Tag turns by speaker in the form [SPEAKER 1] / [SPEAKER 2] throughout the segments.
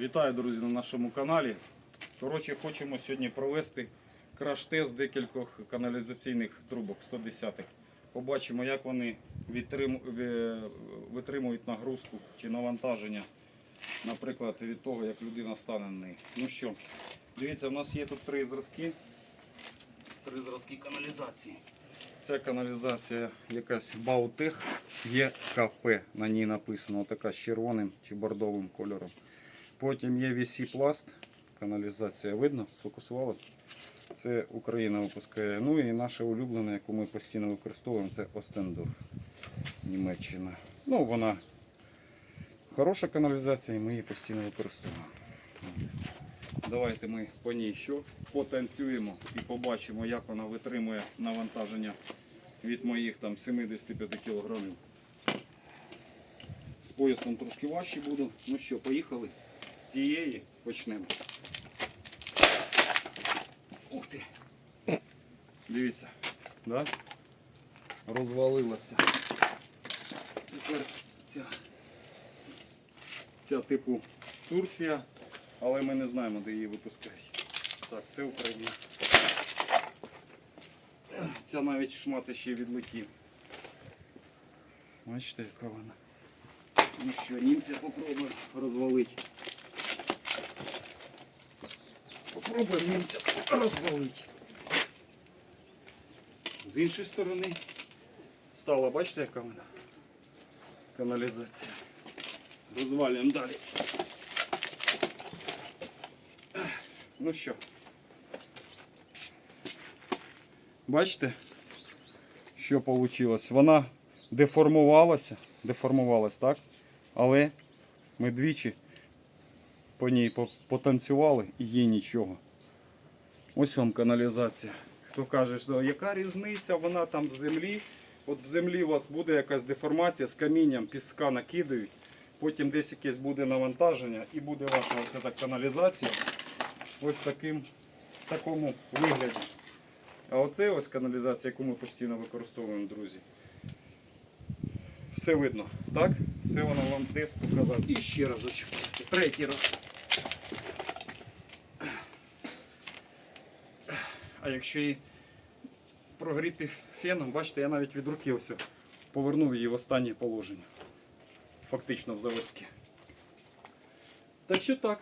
[SPEAKER 1] Вітаю, друзі, на нашому каналі. Коротше, хочемо сьогодні провести краш-тест декількох каналізаційних трубок 110-х. Побачимо, як вони витримують нагрузку чи навантаження, наприклад, від того, як людина стане на них. Ну що, дивіться, у нас є тут три зразки. Три зразки каналізації. Ця каналізація якась Баутех ЄКП. На ній написано така з червоним чи бордовим кольором. Потім є VC Пласт. Каналізація видно, сфокусувалась. Це Україна випускає. Ну і наша улюблена, яку ми постійно використовуємо, це Остендорф, Німеччина. Ну, вона хороша каналізація, і ми її постійно використовуємо. Давайте ми по ній що потанцюємо і побачимо, як вона витримує навантаження від моїх там 75 кілограмів. З поясом трошки важче буду. Ну що, поїхали? З цієї почнемо. Ух ти! Дивіться, да? розвалилася. Тепер ця, ця типу Турція, але ми не знаємо, де її випускають. Так, це Україна. Ця навіть шмати ще відлетів. Бачите, яка вона. Ну що, німця попробуємо розвалити. Попробуємо німця розвалити. З іншої сторони стала, бачите, яка вона каналізація. Розвалюємо далі. Ну що? Бачите, що вийшло? Вона деформувалася, деформувалась, так? Але ми двічі по ній потанцювали і їй нічого. Ось вам каналізація. Хто каже, що яка різниця, вона там в землі. От в землі у вас буде якась деформація з камінням, піска накидають, потім десь якесь буде навантаження і буде ваша оця так каналізація ось таким, в такому вигляді. А оце ось каналізація, яку ми постійно використовуємо, друзі. Все видно, так? Це воно вам тест показав. І ще разочок. Третій раз. А якщо її прогріти феном, бачите, я навіть від руки ось повернув її в останнє положення. Фактично в заводське. Так що так.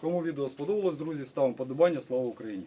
[SPEAKER 1] Кому відео сподобалось, друзі, ставимо подобання. Слава Україні!